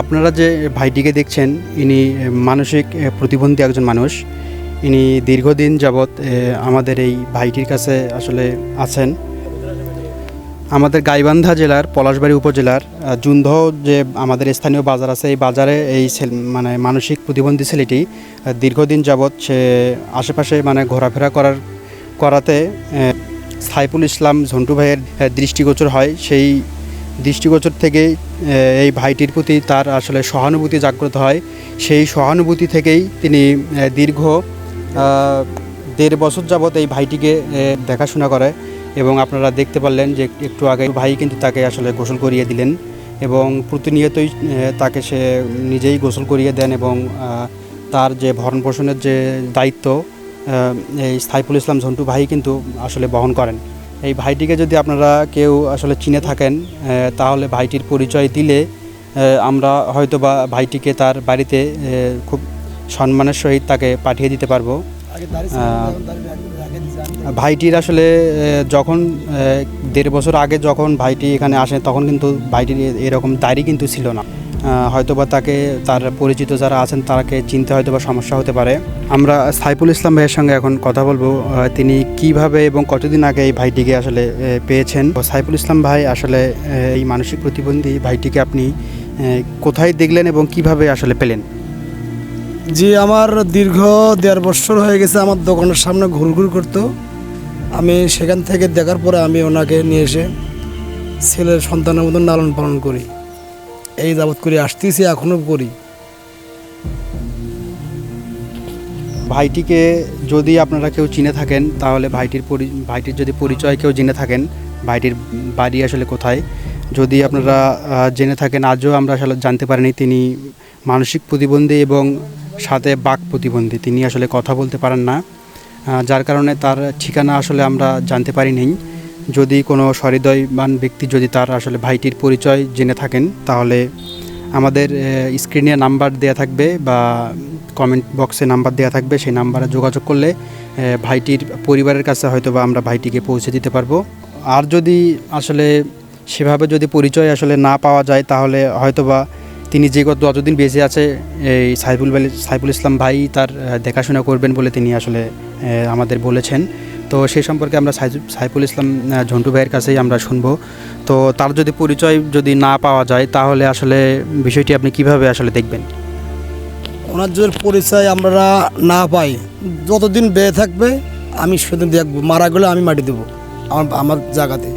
আপনারা যে ভাইটিকে দেখছেন, ইনি মানসিক প্রতিবন্ধী একজন মানুষ। ইনি দীর্ঘদিন যাবৎ আমাদের এই ভাইটির কাছে আসলে আছেন। আমাদের গাইবান্ধা জেলার, পলাশবাড়ি উপজেলার জুনদহ যে আমাদের স্থানীয় বাজার আছে, এই বাজারে এই মানে মানসিক প্রতিবন্ধী ছেলেটি দীর্ঘদিন যাবৎ সে আশেপাশে মানে ঘোরাফেরা করার, করাতে সাইফুল ইসলাম ঝন্টু ভাইয়ের দৃষ্টিগোচর হয়। সেই দৃষ্টিগোচর থেকেই এই ভাইটির প্রতি তার আসলে সহানুভূতি জাগ্রত হয়। সেই সহানুভূতি থেকেই তিনি দীর্ঘ দেড় বছর যাবৎ এই ভাইটিকে দেখাশোনা করে এবং আপনারা দেখতে পারলেন যে একটু আগে ভাই কিন্তু তাকে আসলে গোসল করিয়ে দিলেন এবং প্রতিনিয়তই তাকে সে নিজেই গোসল করিয়ে দেন এবং তার যে ভরণ পোষণের যে দায়িত্ব এই সাইফুল ইসলাম ঝন্টু ভাই কিন্তু আসলে বহন করেন। এই ভাইটিকে যদি আপনারা কেউ আসলে চিনে থাকেন তাহলে ভাইটির পরিচয় দিলে আমরা হয়তো বা ভাইটিকে তার বাড়িতে খুব সম্মানের সহিত তাকে পাঠিয়ে দিতে পারব। ভাইটির আসলে যখন দেড় বছর আগে যখন ভাইটি এখানে আসে তখন কিন্তু ভাইটির এরকম দাড়ি কিন্তু ছিল না। হয়তোবা তাকে, তার পরিচিত যারা আছেন তাকে চিনতে হয়তোবা সমস্যা হতে পারে। আমরা সাইফুল ইসলাম ভাইয়ের সঙ্গে এখন কথা বলব তিনি কীভাবে এবং কতদিন আগে এই ভাইটিকে আসলে পেয়েছেন? সাইফুল ইসলাম ভাই আসলে এই মানসিক প্রতিবন্ধী ভাইটিকে আপনি কোথায় দেখলেন এবং কীভাবে আসলে পেলেন? জি, আমার দীর্ঘ দেড় বছর হয়ে গেছে আমার দোকানের সামনে ঘুরঘুর করতো। আমি সেখান থেকে দেখার পরে আমি ওনাকে নিয়ে এসে ছেলের সন্তানের মতন লালন পালন করি। এই যাবৎ করে আসতেছি এখনও করি। ভাইটিকে যদি আপনারা কেউ চিনে থাকেন, তাহলে ভাইটির ভাইটির যদি পরিচয় কেউ জেনে থাকেন, ভাইটির বাড়ি আসলে কোথায়? যদি আপনারা জেনে থাকেন, আজও আমরা আসলে জানতে পারিনি তিনি মানসিক প্রতিবন্ধী এবং সাথে বাক প্রতিবন্ধী। তিনি আসলে কথা বলতে পারেন না। যার কারণে তার ঠিকানা আসলে আমরা জানতে পারিনি যদি কোনো সহৃদয়বান ব্যক্তি যদি তার আসলে ভাইটির পরিচয় জেনে থাকেন, তাহলে আমাদের স্ক্রিনে নাম্বার দেওয়া থাকবে বা কমেন্ট বক্সে নাম্বার দেওয়া থাকবে। সেই নাম্বারে যোগাযোগ করলে ভাইটির পরিবারের কাছে হয়তো বা আমরা ভাইটিকে পৌঁছে দিতে পারব। আর যদি আসলে সেভাবে যদি পরিচয় আসলে না পাওয়া যায়, তাহলে হয়তো বা তিনি যে গত যতদিন বেঁচে আছে, এই সাইফুল সাইফুল ইসলাম ভাই তার দেখাশোনা করবেন বলে তিনি আসলে আমাদের বলেছেন। তো সেই সম্পর্কে আমরা সাইফুল ইসলাম ঝন্টু ভাইয়ের কাছেই আমরা শুনব। তো তার যদি পরিচয় যদি না পাওয়া যায়, তাহলে আসলে বিষয়টি আপনি কীভাবে আসলে দেখবেন? ওনার যদি পরিচয় আমরা না পাই, যতদিন বেয়ে থাকবে, আমি সেদিন দেখব। মারা গেলে আমি মাটি দেবো, আমার আমার জায়গাতে।